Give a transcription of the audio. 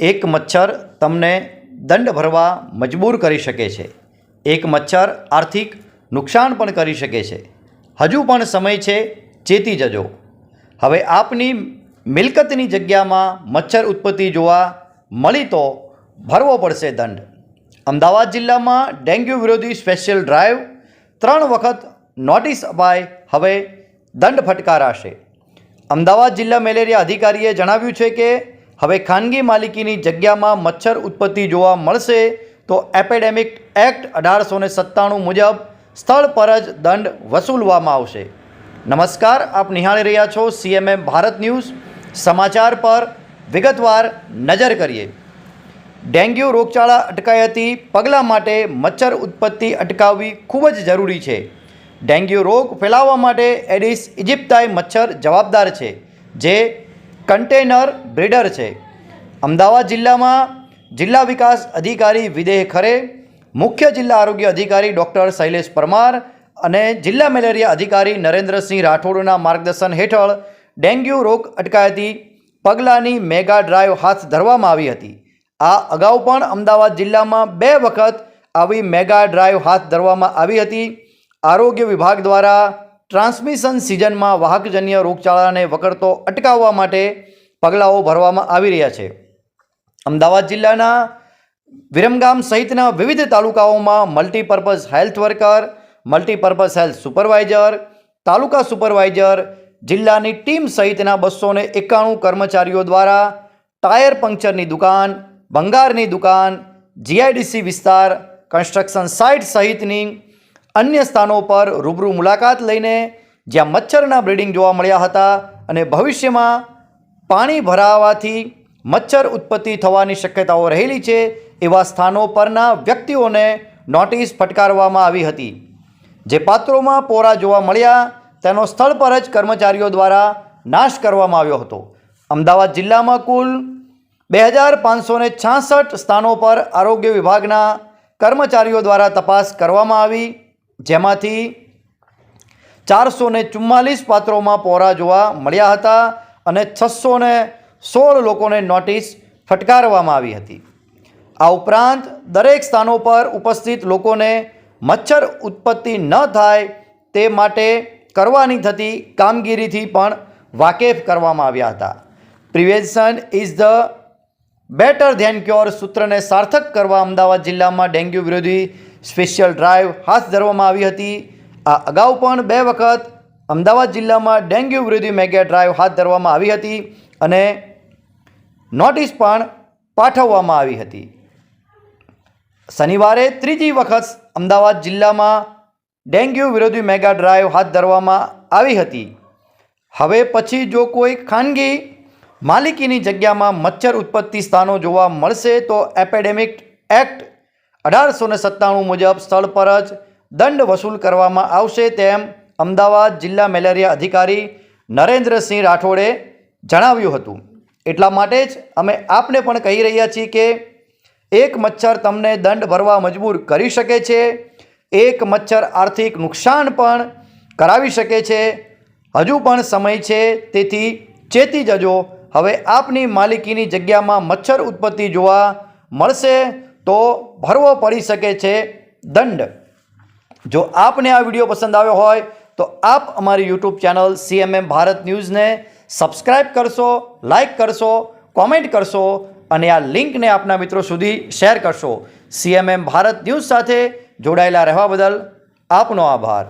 એક મચ્છર તમને દંડ ભરવા મજબૂર કરી શકે છે. એક મચ્છર આર્થિક નુકસાન પણ કરી શકે છે. હજુ પણ સમય છે, ચેતી જજો. હવે આપની મિલકતની જગ્યામાં મચ્છર ઉત્પત્તિ જોવા મળી તો ભરવો પડશે દંડ. અમદાવાદ જિલ્લામાં ડેન્ગ્યુ વિરોધી સ્પેશિયલ ડ્રાઈવ ત્રણ વખત નોટિસ અપાય, હવે દંડ ફટકારાશે. અમદાવાદ જિલ્લા મેલેરિયા અધિકારીએ જણાવ્યું છે કે હવે ખાનગી માલિકીની જગ્યામાં મચ્છર ઉત્પત્તિ જોવા મળશે તો એપેડેમિક એક્ટ અઢારસો સત્તાણું મુજબ સ્થળ પર જ દંડ વસૂલવામાં આવશે. નમસ્કાર, આપ નિહાળી રહ્યા છો સીએમએમ ભારત ન્યૂઝ. સમાચાર પર વિગતવાર નજર કરીએ. ડેન્ગ્યુ રોગચાળા અટકાયતી પગલાં માટે મચ્છર ઉત્પત્તિ અટકાવવી ખૂબ જ જરૂરી છે. ડેન્ગ્યુ રોગ ફેલાવવા માટે એડિસ ઇજિપ્તાઈ મચ્છર જવાબદાર છે, જે કન્ટેનર બ્રીડર છે. અમદાવાદ જિલ્લામાં જિલ્લા વિકાસ અધિકારી વિદેહ ખરે, મુખ્ય જિલ્લા આરોગ્ય અધિકારી ડૉક્ટર શૈલેષ પરમાર અને જિલ્લા મેલેરિયા અધિકારી નરેન્દ્રસિંહ રાઠોડના માર્ગદર્શન હેઠળ ડેન્ગ્યુ રોગ અટકાયતી પગલાંની મેગા ડ્રાઈવ હાથ ધરવામાં આવી હતી. આ અગાઉ પણ અમદાવાદ જિલ્લામાં બે વખત આવી મેગા ડ્રાઈવ હાથ ધરવામાં આવી હતી. આરોગ્ય વિભાગ દ્વારા ટ્રાન્સમિશન સિઝનમાં વાહકજન્ય રોગચાળાને વકરતો અટકાવવા માટે પગલાઓ ભરવામાં આવી રહ્યા છે. અમદાવાદ જિલ્લાના વિરમગામ સહિતના વિવિધ તાલુકાઓમાં multipurpose health worker, multipurpose health supervisor, taluka supervisor, જિલ્લાની ટીમ સહિતના બસો ને એકાણું કર્મચારીઓ દ્વારા ટાયર પંક્ચરની દુકાન, ભંગારની દુકાન, જીઆઈડીસી વિસ્તાર, કન્સ્ટ્રક્શન સાઇટ સહિતની અન્ય સ્થાનો પર રૂબરૂ મુલાકાત લઈને જ્યાં મચ્છરના બ્રીડિંગ જોવા મળ્યા હતા અને ભવિષ્યમાં પાણી ભરાવાથી મચ્છર ઉત્પત્તિ થવાની શક્યતાઓ રહેલી છે, એવા સ્થાનો પરના વ્યક્તિઓને નોટિસ ફટકારવામાં આવી હતી. જે પાત્રોમાં પોરા જોવા મળ્યા, તેનો સ્થળ પર જ કર્મચારીઓ દ્વારા નાશ કરવામાં આવ્યો હતો. અમદાવાદ જિલ્લામાં કુલ બે હજાર પાંચસો ને છાસઠ સ્થાનો પર આરોગ્ય વિભાગના કર્મચારીઓ દ્વારા તપાસ કરવામાં આવી. જેમાંથી ચારસો ને ચુમ્માલીસ પાત્રોમાં પોરા જોવા મળ્યા હતા અને છસો ને સોળ લોકોને નોટિસ ફટકારવામાં આવી હતી. આ ઉપરાંત દરેક સ્થાનો પર ઉપસ્થિત લોકોને મચ્છર ઉત્પત્તિ ન થાય તે માટે કરવાની થતી કામગીરીથી પણ વાકેફ કરવામાં આવ્યા હતા. Prevention is the better than cure સૂત્રને સાર્થક કરવા અમદાવાદ જિલ્લામાં ડેન્ગ્યુ વિરોધી સ્પેશિયલ ડ્રાઈવ હાથ ધરવામાં આવી હતી. આ અગાઉ પણ બે વખત અમદાવાદ જિલ્લામાં ડેન્ગ્યુ વિરોધી મેગા ડ્રાઈવ હાથ ધરવામાં આવી હતી અને નોટિસ પણ પાઠવવામાં આવી હતી. શનિવારે ત્રીજી વખત અમદાવાદ જિલ્લામાં ડેન્ગ્યુ વિરોધી મેગા ડ્રાઈવ હાથ ધરવામાં આવી હતી. હવે પછી જો કોઈ ખાનગી માલિકીની જગ્યામાં મચ્છર ઉત્પત્તિ સ્થાનો જોવા મળશે તો એપેડેમિક એક્ટ અઢારસો ને સત્તાણું મુજબ સ્થળ પર જ દંડ વસૂલ કરવામાં આવશે તેમ અમદાવાદ જિલ્લા મેલેરિયા અધિકારી નરેન્દ્રસિંહ રાઠોડે જણાવ્યું હતું. એટલા માટે જ અમે આપને પણ કહી રહ્યા છીએ કે એક મચ્છર તમને દંડ ભરવા મજબૂર કરી શકે છે, એક મચ્છર આર્થિક નુકસાન પણ કરાવી શકે છે. હજુ પણ સમય છે, તેથી ચેતી જજો. હવે આપની માલિકીની જગ્યામાં મચ્છર ઉત્પત્તિ જોવા મળશે તો ભરવો પડી શકે છે દંડ. જો આપને આ વીડિયો પસંદ આવ્યો હોય, તો આપ અમારી યુટ્યુબ ચેનલ સીએમએમ ભારત ન્યૂઝને સબસ્ક્રાઈબ કરશો લાઈક કરશો, કોમેન્ટ કરશો અને આ લિંકને આપના મિત્રો સુધી શેર કરશો. સીએમએમ ભારત ન્યૂઝ સાથે જોડાયેલા રહેવા બદલ આપનો આભાર.